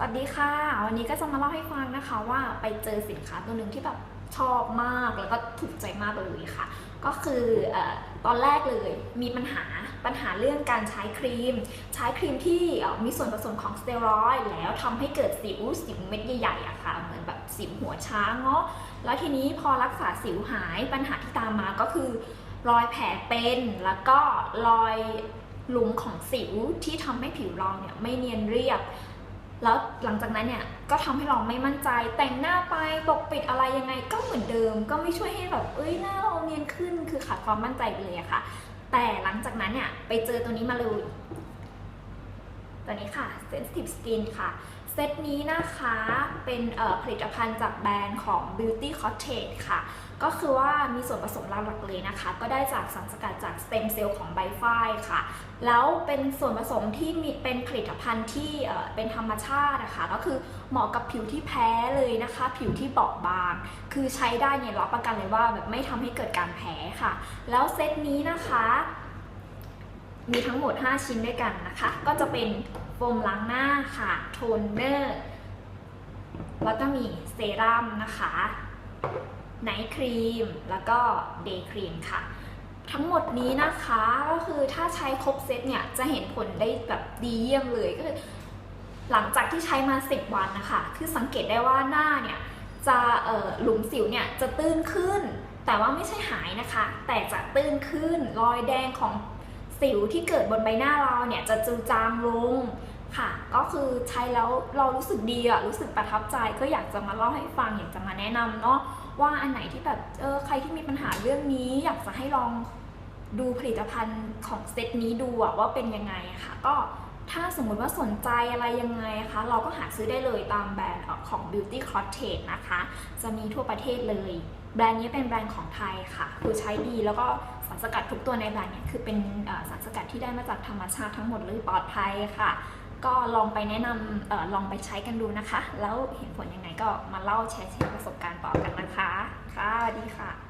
สวัสดีค่ะ วันนี้ก็จะมาเล่าให้ฟังนะคะว่าไปเจอสินค้าตัวหนึ่งที่แบบชอบมากแล้วก็ถูกใจมากเลยค่ะ ก็คืออตอนแรกเลยมีปัญหาปัญหาเรื่องการใช้ครีม ใช้ครีมที่มีส่วนผสมของสเตียรอยด์แล้วทำให้เกิดสิวสิวเม็ดใหญ่ๆอะค่ะเหมือนแบบสิวหัวช้างเนาะแล้วทีนี้พอรักษาสิวหายปัญหาที่ตามมาก็คือรอยแผลเป็นแล้วก็รอยหลุมของสิวที่ทำให้ผิวเราเนี่ยไม่เนียนเรียบ แล้วหลังจากนั้นเนี่ยก็ทำให้เราไม่มั่นใจแต่งหน้าไปปกปิดอะไรยังไงก็เหมือนเดิม ก็ไม่ช่วยให้แบบเอ้ยหน้าเราเนียนขึ้นคือขาดความมั่นใจไปเลยอะค่ะ แต่หลังจากนั้นเนี่ยไปเจอตัวนี้มาเลยตัวนี้ค่ะ Sensitive Skin ค่ะ เซตนี้นะคะเป็นผลิตภัณฑ์จากแบรนด์ของ Beauty Cottage ค่ะ ก็คือว่ามีส่วนผสมหลักๆเลยนะคะ ก็ได้จากสารสกัดจากสเต็มเซลล์ของใบฝ้ายค่ะ แล้วเป็นส่วนผสมที่มีเป็นผลิตภัณฑ์ที่เป็นธรรมชาตินะคะ ก็คือเหมาะกับผิวที่แพ้เลยนะคะ ผิวที่เบาบาง คือใช้ได้เนี่ยรับประกันเลยว่าแบบไม่ทำให้เกิดการแพ้ค่ะ แล้วเซตนี้นะคะ มีทั้งหมด 5 ชิ้นด้วยกันนะคะ ก็จะเป็นโฟมล้างหน้าค่ะ โทนเนอร์ แล้วก็มีเซรั่มนะคะ ไนท์ครีม แล้วก็เดย์ครีมค่ะ ทั้งหมดนี้นะคะก็คือถ้าใช้ครบเซตเนี่ย จะเห็นผลได้แบบดีเยี่ยมเลยก็คือหลังจากที่ใช้มา 10 วันนะคะ คือสังเกตได้ว่าหน้าเนี่ยจะหลุมสิวเนี่ยจะตื้นขึ้น แต่ว่าไม่ใช่หายนะคะ แต่จะตื้นขึ้น รอยแดงของ สิวที่เกิดบนใบหน้าเราเนี่ยจะจืดจางลงค่ะ ก็คือใช้แล้วเรารู้สึกดีอะรู้สึกประทับใจก็อยากจะมาเล่าให้ฟังอยากจะมาแนะนำเนาะว่าอันไหนที่แบบเออใครที่มีปัญหาเรื่องนี้ อยากจะให้ลองดูผลิตภัณฑ์ของเซตนี้ดูอะว่าเป็นยังไงค่ะ ก็ ถ้าสมมติว่าสนใจอะไรยังไงคะเราก็หาซื้อได้เลยตามแบรนด์ของ Beauty Cottage นะคะ จะมีทั่วประเทศเลย แบรนด์นี้เป็นแบรนด์ของไทยค่ะ คือใช้ดีแล้วก็สารสกัดทุกตัวในแบรนด์เนี่ยคือเป็นสารสกัดที่ได้มาจากธรรมชาติทั้งหมดเลยปลอดภัยค่ะ ก็ลองไปแนะนำออลองไปใช้กันดูนะคะ แล้วเห็นผลยังไงก็มาเล่าแชร์แชร์ประสบการณ์ต่อกันนะคะ ค่ะสวัสดีค่ะ